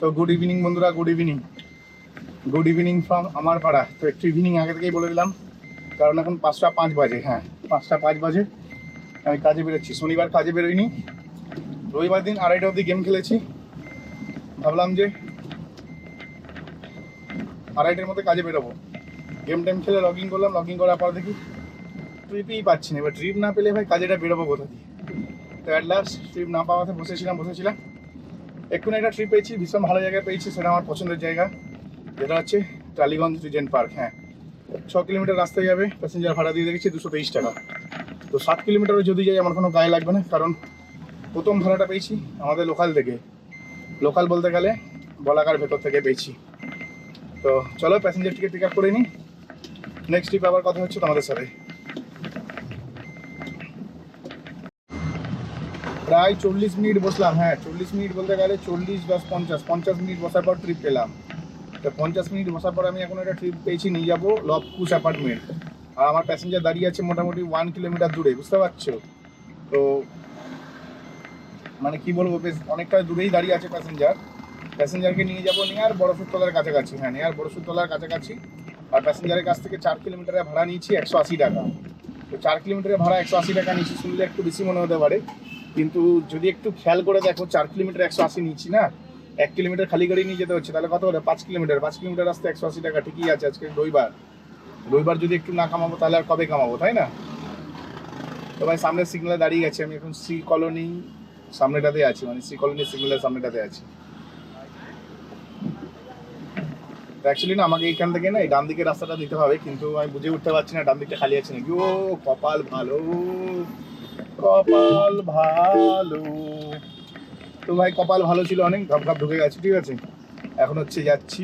তো good evening বন্ধুরা good evening good evening from আমার পাড়া। তো একটু ইভিনিং আগে থেকেই বলে দিলাম, কারণ এখন পাঁচটা পাঁচ বাজে হ্যাঁ পাঁচটা পাঁচ বাজে। আমি কাজে বেরোচ্ছি, শনিবার কাজে বেরোইনি। রবিবার দিন আড়াইটা অবধি গেম খেলেছি। ভাবলাম যে আড়াইটার মধ্যে কাজে বেরোবো। গেম টেম খেলে লগ ইন করলাম লগ ইন করার পর দেখি ট্রিপই পাচ্ছি না। এবার ট্রিপ না পেলে ভাই কাজেটা বেরোবো কোথা দিয়ে? তো অ্যাট লাস্ট ট্রিপ না পাওয়াতে বসেছিলাম বসেছিলাম। এক্ষুনি একটা ট্রিপ পেয়েছি, ভীষণ ভালো জায়গায় পেয়েছি, সেটা আমার পছন্দের জায়গা, যেটা হচ্ছে টালিগঞ্জ রিজেন্ট পার্ক হ্যাঁ। ছ কিলোমিটার রাস্তায় যাবে প্যাসেঞ্জার ভাড়া দিয়ে দেখেছি দুশো তেইশ টাকা। তো সাত কিলোমিটারও যদি যাই, আমার কোনো গায়ে লাগবে না, কারণ প্রথম ভাড়াটা পেয়েছি আমাদের লোকাল থেকে। লোকাল বলতে গেলে বলাকার ভেতর থেকে পেয়েছি। তো চলো প্যাসেঞ্জার টিকিট পিক আপ করে নিই নেক্সট ট্রিপ আবার কথা হচ্ছে তোমাদের সাথে। প্রায় চল্লিশ মিনিট বসলাম হ্যাঁ চল্লিশ মিনিট বলতে গেলে চল্লিশ দশ পঞ্চাশ পঞ্চাশ মিনিট বসার পর ট্রিপ পেলাম। তো পঞ্চাশ মিনিট বসার পর আমি এখন একটা ট্রিপ পেয়েছি, নিয়ে যাব লবকুশ অ্যাপার্টমেন্ট আর আমার প্যাসেঞ্জার দাঁড়িয়ে আছে মোটামুটি ওয়ান কিলোমিটার দূরে, বুঝতে পারছ? তো মানে কি বলব, বেশ অনেকটা দূরেই দাঁড়িয়ে আছে প্যাসেঞ্জার প্যাসেঞ্জারকে নিয়ে যাব নেয়ার বড়সুরতলার কাছাকাছি হ্যাঁ নেয়ার বড়সুরতলার কাছাকাছি। আর প্যাসেঞ্জারের কাছ থেকে চার কিলোমিটারের ভাড়া নিয়েছি একশো আশি টাকা। তো চার কিলোমিটারের ভাড়া একশো আশি টাকা নিয়েছি, শুনলে একটু বেশি মনে হতে পারে। কিন্তু যদি একটু খেয়াল করে দেখো, চার কিলোমিটার একশো আশি নিচ্ছি না? এক কিলোমিটার খালি গাড়ি নিয়ে যেতে হচ্ছে, তাহলে কত হলো পাঁচ কিলোমিটার। পাঁচ কিলোমিটার রাস্তা একশো আশি টাকা, ঠিকই আছে আজকে রবিবার। রবিবার যদি একটু না কামাবো, তাহলে আর কবে কামাবো, তাই না? তো ভাই, সামনের সিগনালে দাঁড়িয়ে গেছি। আমি এখন সি কলোনি সামনেটাতে আছি মানে সি কলোনি সিগনালের সামনেটাতে আছি। অ্যাকচুয়ালি না, আমাকে এইখান থেকে না, এই ডান দিকের রাস্তাটা দিতে হবে, কিন্তু আমি বুঝে উঠতে পারছি না, ডান দিকটা খালি আছে নাকি? ও, কপাল ভালো। কপাল ভালো। তো ভাই, কপাল ভালো ছিল অনেক ঘাপ ঘাপ ঢুকে গেছে, ঠিক আছে? এখন হচ্ছে যাচ্ছি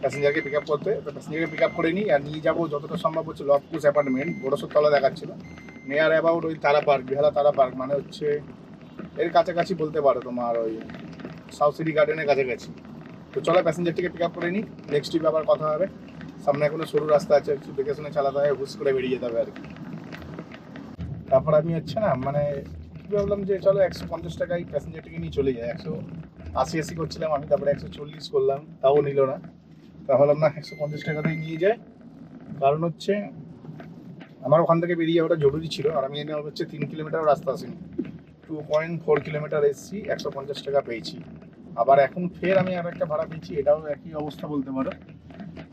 প্যাসেঞ্জারকে পিক আপ করতে। তো প্যাসেঞ্জারকে পিক আপ করে নিই আর নিয়ে যাব যতটা সম্ভব হচ্ছে লবকুশ অ্যাপার্টমেন্ট বড়সর তলা দেখাচ্ছিল। নিয়ার অ্যাবাউট ওই তারা পার্ক বিহালা তারা পার্ক মানে হচ্ছে এর কাছাকাছি বলতে পারো তোমার ওই সাউথ সিটি গার্ডেনের কাছাকাছি। তো চলো প্যাসেঞ্জারটিকে পিক আপ করে নিই। নেক্সট ট্রিপ আবার কথা হবে। সামনে এখনও সরু রাস্তা আছে, একটু দেখে শুনে চালাতে হবে হুস করে বেরিয়ে যেতে হবে আর কি। তারপর আমি হচ্ছে না মানে ভাবলাম যে চলো একশো পঞ্চাশ টাকায় প্যাসেঞ্জারটিকে নিয়ে চলে যায় একশো আশি আশি করছিলাম আমি, তারপরে একশো চল্লিশ করলাম, তাও নিল না। তা ভাবলাম না, একশো পঞ্চাশ টাকাতেই নিয়ে যায় কারণ হচ্ছে আমার ওখান থেকে বেরিয়ে যাওয়াটা জরুরি ছিল, আর আমি এনে হচ্ছে তিন কিলোমিটার রাস্তা আসিনি। টু পয়েন্ট ফোর কিলোমিটার এসেছি, একশো পঞ্চাশ টাকা পেয়েছি। আবার এখন ফের আমি আর একটা ভাড়া পেয়েছি, এটাও একই অবস্থা বলতে পারো।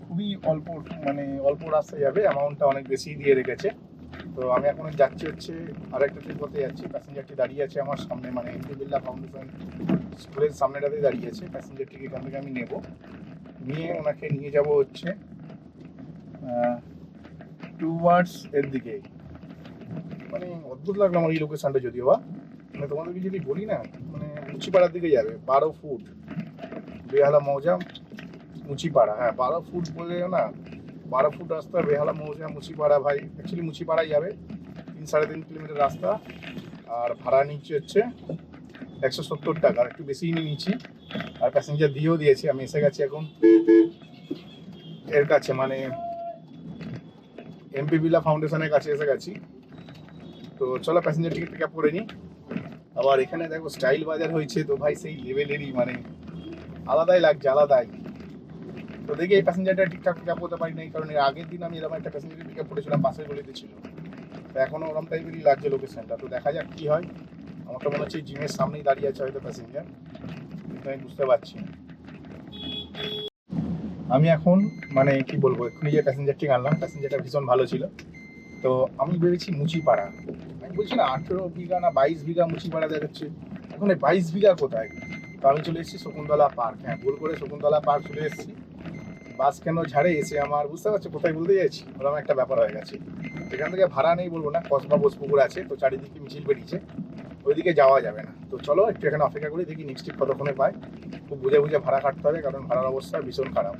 খুবই অল্প মানে অল্প রাস্তায় যাবে অ্যামাউন্টটা অনেক বেশি দিয়ে রেখেছে। তো আমি এখন যাচ্ছি হচ্ছে আরেকটা করতে যাচ্ছি। প্যাসেঞ্জারটি দাঁড়িয়ে আছে আমার সামনে মানে এমপি বিল্লা ফাউন্ডেশন স্কুলের সামনেটাতেই দাঁড়িয়ে আছে। প্যাসেঞ্জারটিকে এখান থেকে আমি নেব। নিয়ে ওনাকে নিয়ে যাব হচ্ছে টু টুয়ার্ডস এর দিকে। মানে অদ্ভুত লাগল আমার এই লোকেশনটা যদিও বা। মানে তোমাদেরকে যদি বলি না মানে মুচিপাড়ার দিকে যাবে, বারো ফুট। বেহালা মৌজা মুচিপাড়া হ্যাঁ বারো ফুট বলে না বারো ফুট রাস্তা, বেহালা, মৌজা, মুচিপাড়া ভাই। অ্যাকচুয়ালি মুচিপাড়াই যাবে। তিন সাড়ে তিন কিলোমিটার রাস্তা। আর ভাড়া নিচ্ছে হচ্ছে একশো সত্তর টাকা। একটু বেশিই নিয়ে নিচ্ছি। আর প্যাসেঞ্জার দিয়েও দিয়েছি। আমি এসে গেছি এখন। এর কাছে মানে এমপি বিলা ফাউন্ডেশনের কাছে এসে গেছি। তো চলো প্যাসেঞ্জার টিকিট পিক আপ করে নিই আবার এখানে দেখো, স্টাইল বাজার হয়েছে। তো ভাই সেই লেভেলেরই মানে আলাদাই লাগছে, আলাদাই। তো দেখি এই প্যাসেঞ্জারটা ঠিকঠাক পিক আপ করতে পারি নাই, কারণ এর আগের দিন আমি এরকম একটা প্যাসেঞ্জার পিক আপ করেছিলাম পাশের গলিতে ছিল। তো এখনও ওরম টাইপেরই লাগছে লোকেশনটা তো দেখা যাক কী হয়। আমার তো মনে হচ্ছে জিমের সামনেই দাঁড়িয়ে আছে হয়তো প্যাসেঞ্জার কিন্তু আমি বুঝতে পারছি না। আমি এখন মানে কি বলব, এক্ষুনি যে প্যাসেঞ্জারটি আনলাম প্যাসেঞ্জারটা ভীষণ ভালো ছিল। তো আমি ভেবেছি মুচিপাড়া। আমি বলছি না, আঠেরো বিঘা না বাইশ বিঘা মুচিপাড়া দেখাচ্ছে। এখন এই বাইশ বিঘা কোথায়? তো আমি চলে এসেছি শকুন্তলা পার্ক। হ্যাঁ ভুল করে শকুন্তলা পার্ক চলে এসেছি। বাস কেন ঝাড়ে এসে আমার বুঝতে পারছ, কোথায় বলতে যাচ্ছি ওরকম একটা ব্যাপার হয়ে গেছে। এখান থেকে ভাড়া নেই বলব না, কসবা বোসপুকুর আছে, তো চারিদিকে মিছিল বেরিয়েছে। ওইদিকে যাওয়া যাবে না। তো চলো, একটু এখানে অপেক্ষা করি, দেখি নেক্সট কতক্ষণে পাই। খুব বুঝে বুঝে ভাড়া কাটতে হবে, কারণ ভাড়ার অবস্থা ভীষণ খারাপ।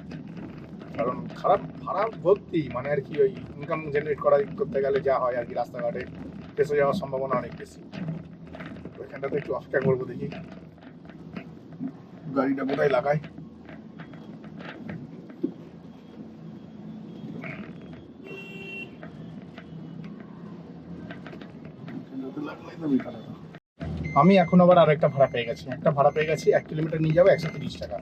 কারণ খারাপ, ভাড়া ভর্তি মানে আর কি ওই ইনকাম জেনারেট করা করতে গেলে যা হয় আর কি রাস্তাঘাটে ফেসে যাওয়ার সম্ভাবনা অনেক বেশি। তো এখানটাতে একটু অপেক্ষা করব, দেখি। গাড়িটা কোথায় লাগাই আমি এখন আবার আর একটা ভাড়া পেয়ে গেছি। একটা ভাড়া পেয়ে গেছি, এক কিলোমিটার নিয়ে যাব একশো তিরিশ টাকা।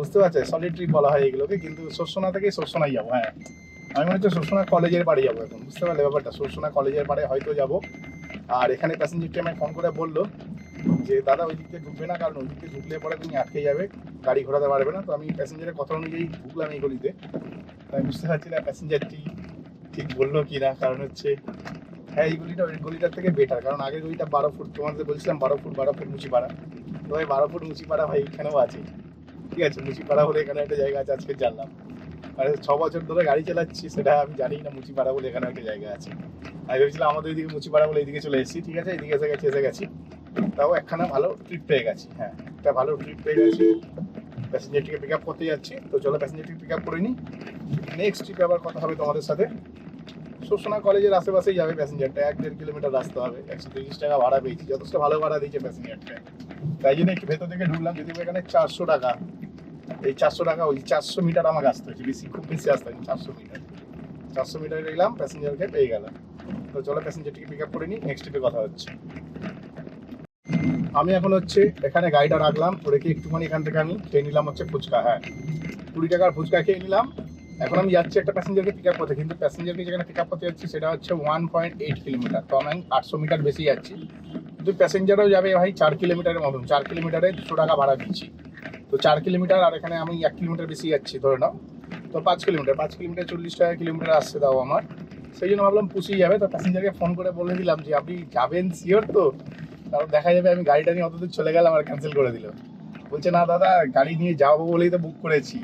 বুঝতে পারছে? সলিড ট্রিপ বলা হয় এগুলোকে, কিন্তু শস্যনা থেকে শস্যনাই যাব হ্যাঁ। আমি মনে হচ্ছে শস্যনা কলেজের বাড়ি যাব এখন, বুঝতে পারলে ব্যাপারটা। শস্যনা কলেজের বাড়ি হয়তো যাব। আর এখানে প্যাসেঞ্জারটি আমায় ফোন করে বলল যে, দাদা, ওই দিক থেকে ঢুকবে না, কারণ ওই দিক ঢুকলে পরে তুমি আটকে যাবে, গাড়ি ঘোরাতে পারবে না। তো আমি প্যাসেঞ্জারের কথা অনুযায়ী ঢুকলাম এই গলিতে। আমি বুঝতে পারছি না প্যাসেঞ্জারটি ঠিক বলল কি না কারণ হচ্ছে হ্যাঁ এই গলিটা ওই গলিটার থেকে বেটার কারণ আগের গলিটা বারো ফুট, তোমাদের বলছিলাম বারো ফুট বারো ফুট মুচিপাড়া তো ভাই, বারো ফুট মুচিপাড়া ভাই, এখানেও আছে। ঠিক আছে মুচিপাড়া বলে এখানে একটা জায়গা আছে, আজকে জানলাম। আর ছ বছর ধরে গাড়ি চালাচ্ছি, সেটা আমি জানি না মুচিপাড়া বলে এখানে একটা জায়গা আছে। আমি ভেবেছিলাম আমাদের এদিকে মুচিপাড়া বলে এদিকে চলে এসেছি, ঠিক আছে, এদিকে এসে গেছি এসে গেছি। তাও একখানা ভালো ট্রিপ পেয়ে গেছি হ্যাঁ একটা ভালো ট্রিপ পেয়ে গেছি। প্যাসেঞ্জারটিকে পিক আপ করতে যাচ্ছি, তো চলো প্যাসেঞ্জারটিকে পিক আপ করে নিই। নেক্সট ট্রিপে আবার কথা হবে তোমাদের সাথে। শোষণা কলেজের আশেপাশেই যাবে প্যাসেঞ্জারটা। এক দেড় কিলোমিটার রাস্তা হবে। একশো তিরিশ টাকা ভাড়া পেয়েছি। যথেষ্ট ভালো ভাড়া দিয়েছে প্যাসেঞ্জারটা। তাই জন্য একটু ভেতর থেকে ঢুকলাম। যদি এখানে চারশো টাকা। এই চারশো টাকা ওই চারশো মিটার আমাকে আসতে হয়েছে। বেশি, খুব বেশি আসতে হয়নি, চারশো মিটার। চারশো মিটার এলাম প্যাসেঞ্জারকে পেয়ে গেলাম। তো চলো প্যাসেঞ্জারটিকে পিক আপ করে নিই। নেক্সট ট্রিপে কথা হচ্ছে। আমি এখন হচ্ছে এখানে গাড়িটা রাখলাম। রেখে একটুখানি এখান থেকে আমি খেয়ে নিলাম হচ্ছে ফুচকা। হ্যাঁ কুড়ি টাকার ফুচকা খেয়ে নিলাম। এখন আমি যাচ্ছি একটা প্যাসেঞ্জারকে পিক আপ করতে, কিন্তু প্যাসেঞ্জারকে যেখানে পিক আপ করতে যাচ্ছি সেটা হচ্ছে ওয়ান পয়েন্ট এইট কিলোমিটার তো আমি আটশো মিটার বেশি যাচ্ছি। কিন্তু প্যাসেঞ্জারও যাবে ভাই চার কিলোমিটারের মতন, চার কিলোমিটারে দুশো টাকা ভাড়া দিচ্ছি। তো চার কিলোমিটার আর এখানে আমি এক কিলোমিটার বেশি যাচ্ছি, ধরে নাও। তো পাঁচ কিলোমিটার পাঁচ কিলোমিটার চল্লিশ টাকা কিলোমিটার আসছে তাও আমার। সেই জন্য ভাবলাম পুষিয়ে যাবে। তো প্যাসেঞ্জারকে ফোন করে বলে দিলাম যে, আপনি যাবেন শিওর তো? তারপর দেখা যাবে আমি গাড়িটা নিয়ে অতদূর চলে গেলাম আর ক্যান্সেল করে দিল। বলছে, না দাদা, গাড়ি নিয়ে যাব বলেই তো বুক করেছি।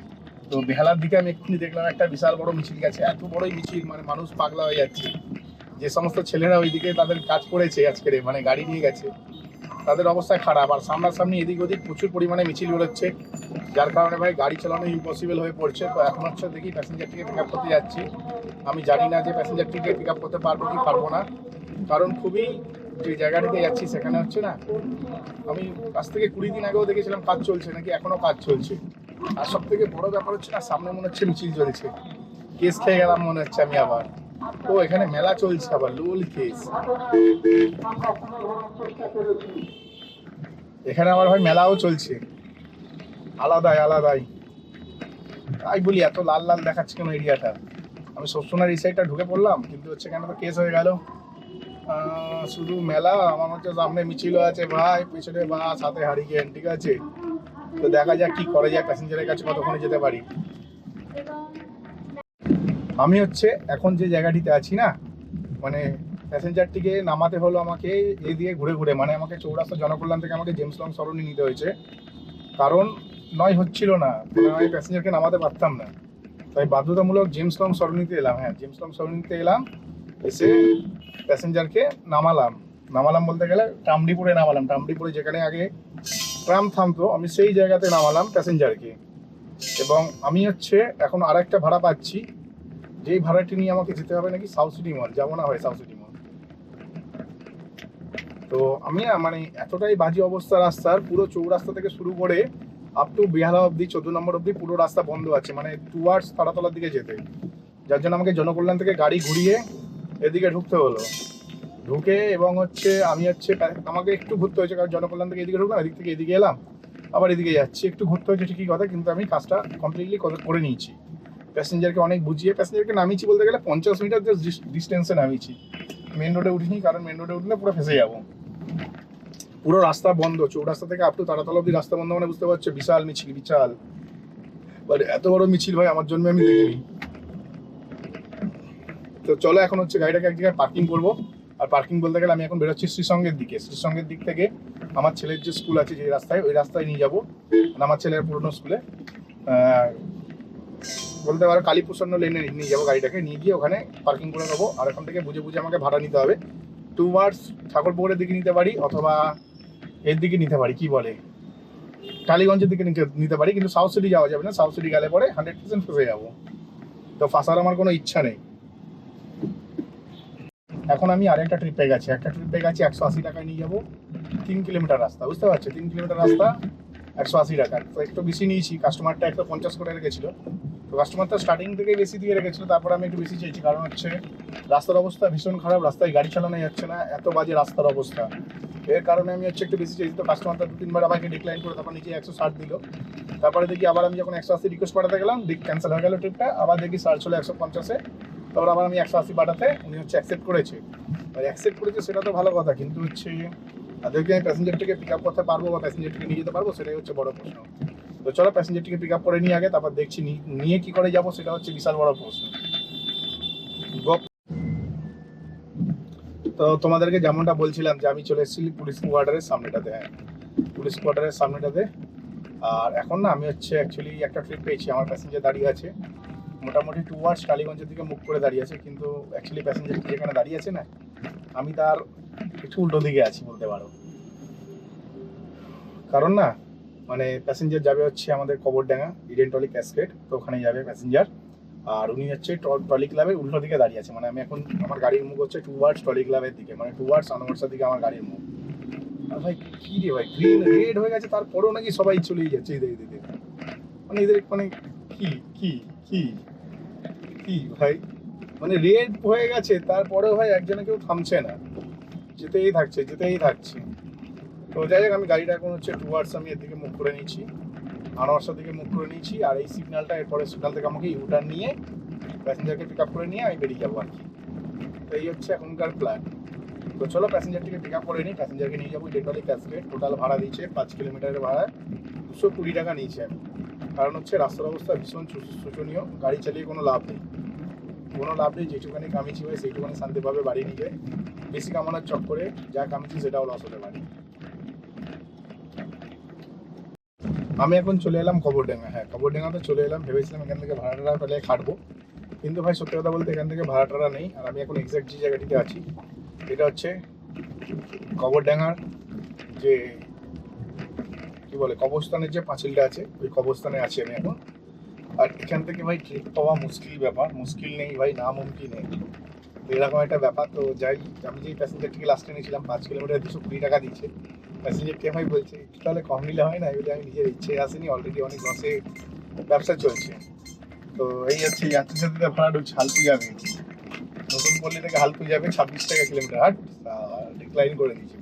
তো বেহালার দিকে আমি এক্ষুনি দেখলাম একটা বিশাল বড় মিছিল গেছে। এত বড়ই মিছিল মানে মানুষ পাগলা হয়ে যাচ্ছে। যে সমস্ত ছেলেরা ওইদিকে তাদের কাজ করেছে আজকের মানে গাড়ি নিয়ে গেছে, তাদের অবস্থা খারাপ। আর সামনাসামনি এদিক ওদিক প্রচুর পরিমাণে মিছিল বেরোচ্ছে, যার কারণে ভাই গাড়ি চালানো ইম্পসিবল হয়ে পড়ছে। তো এখন হচ্ছে দেখি প্যাসেঞ্জারটিকে পিক আপ করতে যাচ্ছি। আমি জানি না যে প্যাসেঞ্জারটিকে পিক আপ করতে পারব কি পারব না। কারণ খুবই যে জায়গাটিতে যাচ্ছি সেখানে হচ্ছে না, আমি আজ থেকে কুড়ি দিন আগেও দেখেছিলাম কাজ চলছে, নাকি এখনও কাজ চলছে। আর সব থেকে বড় ব্যাপার হচ্ছে না, সামনে মনে হচ্ছে মিছিল চলছে। কেস খেয়ে গেলাম মনে হচ্ছে আমি আবার। ও, এখানে মেলা চলছে আবার, লোল কেস। এখানে আমার ভাই মেলাও চলছে। আলাদাই আলাদাই। তাই বলি, এত লাল লাল দেখাচ্ছে কেন এরিয়াটা? আমি সবসময় এই সাইডটা ঢুকে পড়লাম, কিন্তু হচ্ছে কেন তো কেস হয়ে গেল। শুধু মেলা, আমার হচ্ছে সামনে মিছিল আছে, ভাই, পিছনে বাস, হাতে হারিকেন, ঠিক আছে? তো দেখা যাক কি করা যায় প্যাসেঞ্জারের কাছে কতক্ষণে যেতে পারি। আমি হচ্ছে এখন যে জায়গাটিতে আছি না মানে প্যাসেঞ্জারটিকে নামাতে হলো আমাকে এই দিয়ে ঘুরে ঘুরে মানে আমাকে চৌরাস্তা জনকল্যাণ থেকে আমাকে জেমস লং সরণি নিতে হয়েছে। কারণ নয় হচ্ছিল না মানে আমি প্যাসেঞ্জারকে নামাতে পারতাম না। তাই বাধ্যতামূলক জেমস লং সরণিতে এলাম হ্যাঁ জেমস লং সরণিতে এলাম, এসে প্যাসেঞ্জারকে নামালাম। নামালাম বলতে গেলে টামডিপুরে নামালাম। টামডিপুরে যেখানে আগে ট্রাম থামতো, আমি সেই জায়গাতে নামালাম প্যাসেঞ্জারকে। এবং আমি হচ্ছে এখন আর একটা ভাড়া পাচ্ছি। যেই ভাড়াটি নিয়ে আমাকে যেতে হবে নাকি সাউথ সিটি মল? যাব না হয় সাউথ সিটি মল। তো আমি মানে এতটাই বাজে অবস্থা রাস্তার, পুরো চৌরাস্তা থেকে শুরু করে আপ টু বেহালা অবধি, চোদ্দ নম্বর অবধি পুরো রাস্তা বন্ধ আছে। মানে টুয়ার্ডস তারাতলার দিকে যেতে। যার জন্য আমাকে জনকল্যাণ থেকে গাড়ি ঘুরিয়ে এদিকে ঢুকতে হলো। ঢুকে এবং হচ্ছে আমি হচ্ছে আমাকে একটু ঘুরতে হয়েছে, কারণ জনকল্যাণ থেকে এদিকে ঢুকলাম, এদিক থেকে এদিকে এলাম, আবার এদিকে যাচ্ছি। একটু ঘুরতে হয়েছে ঠিকই কথা, কিন্তু আমি কাজটা কমপ্লিটলি করে নিয়েছি। প্যাসেঞ্জারকে অনেক বুঝিয়ে প্যাসেঞ্জারকে নামিয়েছি বলতে গেলে পঞ্চাশ মিটার ডিস্টেন্সে নামিয়েছি। মেন রোডে উঠিনি, কারণ মেন রোডে উঠলে পুরো ফেসে যাব। পুরো রাস্তা বন্ধ, চৌরাস্তা থেকে আপ টু তারাতলা অব্দি রাস্তা বন্ধ মানে বুঝতে পারছ, বিশাল মিছিল, বিশাল। বাট এত বড় মিছিল ভাই, আমার জন্য আমি দেখিনি। তো চলো এখন হচ্ছে গাড়িটাকে এক জায়গায় পার্কিং করব। আর পার্কিং বলতে গেলে আমি এখন বেরোচ্ছি শ্রীসঙ্গের দিকে। শ্রীসঙ্গের দিক থেকে আমার ছেলের যে স্কুল আছে যে রাস্তায়, ওই রাস্তায় নিয়ে যাব। মানে আমার ছেলের পুরনো স্কুলে বলতে পারো কালীপ্রসন্ন লেনে নিয়ে যাব গাড়িটাকে। নিয়ে গিয়ে ওখানে পার্কিং করে নেব। আর ওখান থেকে বুঝে বুঝে আমাকে ভাড়া নিতে হবে। টু মার্স ঠাকুরপুকুরের দিকে নিতে পারি অথবা এর দিকে নিতে পারি, কি বলে? টালিগঞ্জের দিকে নিতে পারি। কিন্তু সাউথ সিটি যাওয়া যাবে না। সাউথ সিটি গেলে পরে হান্ড্রেড পার্সেন্ট ফেসে যাব। তো ফাঁসার আমার কোনো ইচ্ছা নেই। এখন আমি আরেকটা ট্রিপে গেছি। একটা ট্রিপে গেছি, একশো আশি টাকায় নিয়ে যাব। তিন কিলোমিটার রাস্তা, বুঝতে পারছ? তিন কিলোমিটার রাস্তা, একশো আশি টাকা। তো একটু বেশি নিয়েছি কাস্টমারটা একশো পঞ্চাশ করে রেখেছিল। তো কাস্টমারটা স্টার্টিং থেকেই বেশি দিয়ে রেখেছিল, তারপর আমি একটু বেশি চেয়েছি কারণ হচ্ছে, রাস্তার অবস্থা ভীষণ খারাপ, রাস্তায় গাড়ি চালানো যাচ্ছে না, এত বাজে রাস্তার অবস্থা। এর কারণে আমি হচ্ছে একটু বেশি চেয়েছি তো কাস্টমার দু তিনবার আমাকে ডিক্লাইন করে, তারপর নিচে একশো ষাট দিল। তারপরে দেখি আবার আমি যখন একশো আশি রিকোয়েস্ট পাঠাতে গেলাম ক্যান্সেল হয়ে গেল ট্রিপটা আবার দেখি সার্চ হলো একশো পঞ্চাশে। তারপর আবার আমি একশো আশি পাঠাতে উনি হচ্ছে অ্যাকসেপ্ট করেছে। আর অ্যাকসেপ্ট করেছে সেটা তো ভালো কথা, কিন্তু হচ্ছে তাদেরকে আমি প্যাসেঞ্জারটিকে পিক আপ করতে পারব বা প্যাসেঞ্জারটিকে নিয়ে যেতে পারব সেটাই হচ্ছে বড় প্রশ্ন। তো চলো প্যাসেঞ্জারটিকে পিক আপ করে নিয়ে আগে, তারপর দেখছি নিয়ে কি করে যাব সেটা হচ্ছে বিশাল বড় প্রশ্ন। তো তোমাদেরকে যেমনটা বলছিলাম যে আমি চলে এসেছি পুলিশ কোয়ার্টারের সামনেটাতে হ্যাঁ। পুলিশ কোয়ার্টারের সামনেটাতে। আর এখন না আমি হচ্ছে অ্যাকচুয়ালি একটা ট্রিপ পেয়েছি, আমার প্যাসেঞ্জার দাঁড়িয়ে আছে। মোটামুটি টু আওয়ার্স টালিগঞ্জের দিকে মুখ করে দাঁড়িয়ে আছে, কিন্তু অ্যাকচুয়ালি প্যাসেঞ্জার যেখানে দাঁড়িয়ে আছে না? আমি তার একটু উল্টো দিকে আছি বলতে পারো। কারণ না মানে প্যাসেঞ্জার যাবে হচ্ছে আমাদের কবরডাঙ্গা ইডেন টলি ক্যাসকেট তো ওখানে যাবে প্যাসেঞ্জার আর উনি হচ্ছে টলি ক্লাবের উল্টো দিকে দাঁড়িয়ে আছে মানে আমি এখন আমার গাড়ির মুখ হচ্ছে টু ওয়ার্ডস টলি ক্লাবের দিকে মানে টু ওয়ার্ডস আনোয়ার্সের দিকে আমার গাড়ির মুখ। ভাই, কি রে ভাই গ্রিন রেড হয়ে গেছে, তারপরেও নাকি সবাই চলেই যাচ্ছে এদের এদিকে মানে এদের মানে কি কি কি? কি ভাই? মানে রেড হয়ে গেছে, তারপরেও ভাই একজনে কেউ থামছে না। যেতেই থাকছে যেতেই থাকছে। তো যাই হোক, আমি গাড়িটা এখন হচ্ছে টু আওয়ার্স আমি এদিকে মুখ করে নিয়েছি। আনোয়ারসার দিকে মুখ করে নিয়েছি, আর এই সিগন্যালটা এরপরে সিগন্যাল থেকে আমাকে ইউটার্ন নিয়ে প্যাসেঞ্জারকে পিক করে নিয়ে আমি বেরিয়ে যাব আর কি। তো এই হচ্ছে এখনকার প্ল্যান তো চলো প্যাসেঞ্জারটিকে পিক আপ করে নিই প্যাসেঞ্জারকে নিয়ে যাব ডেটলি ক্যাসকেট টোটাল ভাড়া দিয়েছে পাঁচ কিলোমিটারের ভাড়া, দুশো কুড়ি টাকা নিয়েছে। আমি কারণ হচ্ছে রাস্তার অবস্থা ভীষণ শোচনীয় গাড়ি চালিয়ে কোনো লাভ নেই। কোনো লাভ নেই যেটুখানি কামিয়েছি ভাই সেইটুখানি শান্তিভাবে বাড়ি নিয়ে বেশি কামানোর চক্করে যা কামিয়েছি সেটাও লস হতে পারে। আমি এখন চলে এলাম কবরডাঙ্গা। হ্যাঁ কবরডাঙ্গাতে চলে এলাম। ভেবেছিলাম এখান থেকে ভাড়া টাড়া পেলে খাটবো। কিন্তু ভাই, সত্যি কথা বলতে এখান থেকে ভাড়া টাড়া নেই। আর আমি এখন এক্সাক্ট যে জায়গাটিতে আছি এটা হচ্ছে কবরডাঙ্গার যে কি বলে কবরস্থানের যে পাঁচিলটা আছে, ওই কবরস্থানে আছি আমি এখন। আর এখান থেকে ভাই ট্রেন পাওয়া মুশকিল ব্যাপার, মুশকিল নেই ভাই না মুমকিন নেই এরকম একটা ব্যাপার, তো যাই, আমি যেই প্যাসেঞ্জারটিকে লাস্টে নিয়েছিলাম, পাঁচ কিলোমিটার দুশো কুড়ি টাকা দিয়েছে। প্যাসেঞ্জারকে ভাই বলছে তাহলে কম নিলে হয় না? এবারে আমি নিজের ইচ্ছে আসেনি অলরেডি অনেক লসে ব্যবসা চলছে। তো এই হচ্ছে যাত্রী সাথীতে ভাড়া ঢুকছে হালকু যাবে নতুন পল্লী থেকে হালকু যাবে ছাব্বিশ টাকা কিলোমিটার হাট ডিক্লাইন করে দিয়েছে।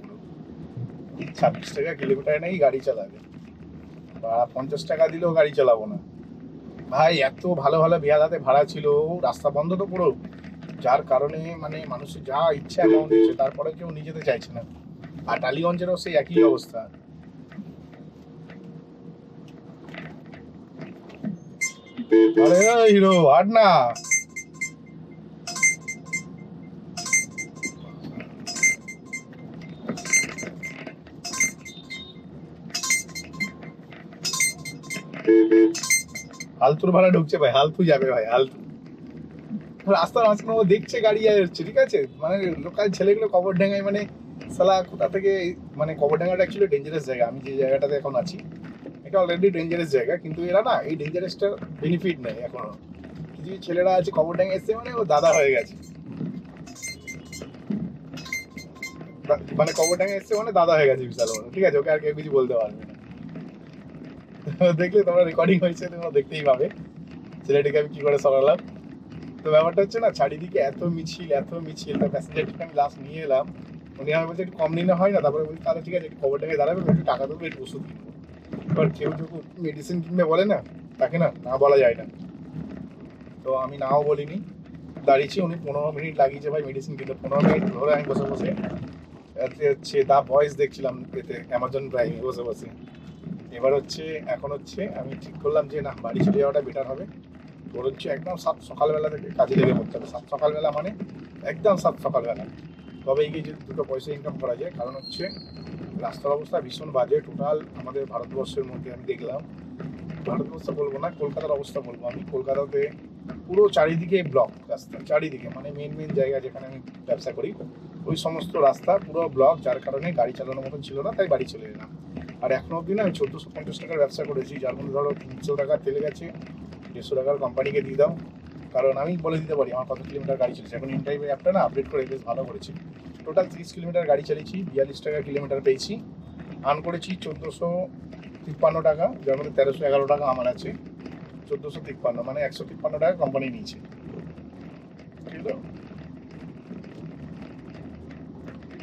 ছাব্বিশ টাকা কিলোমিটার নেই গাড়ি চালাবে। বা পঞ্চাশ টাকা দিলেও গাড়ি চালাবো না। ভাই, এত ভালো ভালো বিহাদাতে ভাড়া ছিল, রাস্তা বন্ধ তো পুরো। যার কারণে মানে মানুষের যা ইচ্ছা অ্যামাউন্ট দিচ্ছে, তারপরে কেউ নিয়ে যেতে চাইছে না। আর টালিগঞ্জেরও সেই একই অবস্থা। হিরো হাট না হালতুর ভাড়া ঢুকছে ভাই হালতু যাবে ভাই হালতু রাস্তার মাঝখানে ও দেখছে গাড়ি যাচ্ছে ঠিক আছে? মানে লোকাল ছেলেগুলো কবর ডেঙ্গায় মানে সালা কোথা থেকে মানে কবরডাঙ্গাটা অ্যাকচুয়ালি ডেঞ্জারাস জায়গা। আমি যে জায়গাটাতে এখন আছি, এটা অলরেডি ডেঞ্জারাস জায়গা, কিন্তু এরা না, এই ডেঞ্জারাসটার বেনিফিট নেই এখনও। কিছু ছেলেরা আছে কবরডাঙ্গা এসছে মানে ও দাদা হয়ে গেছে। মানে কবরডাঙ্গা এসছে মানে দাদা হয়ে গেছে বিশাল ঠিক আছে, ওকে আর কেউ কিছু বলতে পারবে দেখলে, তোমরা রেকর্ডিং হয়েছে, তোমরা দেখতেই পাবে। ছেলেটিকে আমি কি করে সরালাম? তো ব্যাপারটা হচ্ছে না, চারিদিকে এত মিছিল এত মিছিল, তো প্যাসেঞ্জারটিকে আমি লাস্ট নিয়ে এলাম। উনি আমাকে বলছে, একটু কম নিলে হয় না? তারপরে বলছি, তাহলে ঠিক আছে, একটু খবর দাঁড়াবে একটু টাকা দেবো, একটু ওষুধ এবার কেউ যখন মেডিসিন কিনবে বলে না, তাকে না না বলা যায় না। তো আমি নাও বলিনি। দাঁড়িয়েছি, উনি পনেরো মিনিট লাগিয়েছে ভাই মেডিসিন কিনতে। পনেরো মিনিট ধরে আমি বসে বসে হচ্ছে, দা ভয়েস দেখছিলাম এতে অ্যামাজন প্রাইমে বসে বসে। এবার হচ্ছে, এখন হচ্ছে, আমি ঠিক করলাম যে, না, বাড়ি চলে যাওয়াটা বেটার হবে। হচ্ছে একদম সাত সকালবেলা থেকে কাজে লেগে পড়তে হবে। সাত সকালবেলা মানে একদম সাত সকালবেলা। তবে গিয়ে যদি দুটো পয়সা ইনকাম করা যায়, কারণ হচ্ছে রাস্তার অবস্থা ভীষণ বাজে। টোটাল আমাদের ভারতবর্ষের মধ্যে আমি দেখলাম, ভারতবর্ষ বলব না, কলকাতার অবস্থা বলব আমি। কলকাতাতে পুরো চারিদিকে ব্লক রাস্তা, চারিদিকে মানে মেন মেন জায়গা যেখানে আমি ব্যবসা করি, ওই সমস্ত রাস্তা পুরো ব্লক যার কারণে গাড়ি চালানোর মতন ছিল না, তাই বাড়ি চলে এলাম। আর এখনও অবধি না, আমি চোদ্দোশো পঞ্চাশ টাকার ব্যবসা করেছি, যার মধ্যে ধরো তিনশো টাকা তেলে গেছে, দেড়শো টাকার কোম্পানিকে দিয়ে দাও। কারণ আমি বলে দিতে পারি, আমার কত কিলোমিটার গাড়ি চলেছে। এখন ইনটাইম অ্যাপটা না আপডেট করে বেশ ভালো করেছি। টোটাল তিরিশ কিলোমিটার গাড়ি চালিয়েছি, বিয়াল্লিশ টাকা কিলোমিটার পেয়েছি। আর্ন করেছি চোদ্দোশো তিপ্পান্ন টাকা, যার মধ্যে তেরোশো এগারো টাকা আমার আছে। চোদ্দোশো তিপ্পান্ন মানে একশো তিপ্পান্ন টাকা কোম্পানি নিয়েছে।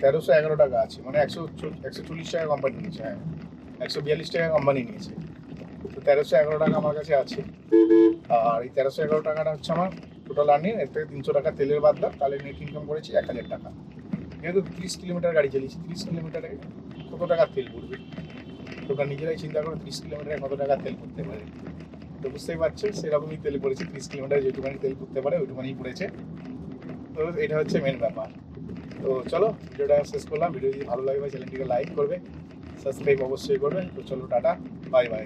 তেরোশো এগারো টাকা আছে মানে একশো একশো চল্লিশ টাকা কোম্পানি নিয়েছে হ্যাঁ। একশো বিয়াল্লিশ টাকা কোম্পানি নিয়েছে। তো তেরোশো এগারো টাকা আমার কাছে আছে। আর এই তেরোশো এগারো টাকাটা হচ্ছে আমার টোটাল আর্নিং এর থেকে তিনশো টাকা তেলের বাদ দাও, তাহলে নেট ইনকাম করেছি এক হাজার টাকা। যেহেতু তিরিশ কিলোমিটার গাড়ি চালিয়েছি, তিরিশ কিলোমিটারে কত টাকা তেল পড়বে? তোমরা নিজেরাই চিন্তা করো, তিরিশ কিলোমিটারে কত টাকা তেল পড়তে পারে। তো বুঝতেই পারছ, সেরকমই তেল পড়েছে, তিরিশ কিলোমিটার যেটুখানি তেল পড়তে পারে ওইটুখানি পড়েছে। তো এটা হচ্ছে মেন ব্যাপার। তো চলো, ভিডিওটা শেষ করলাম। ভিডিও যদি ভালো লাগে চ্যানেলটিকে লাইক করবে। সাবস্ক্রাইব অবশ্যই করবেন। তো চলো টাটা বাই বাই।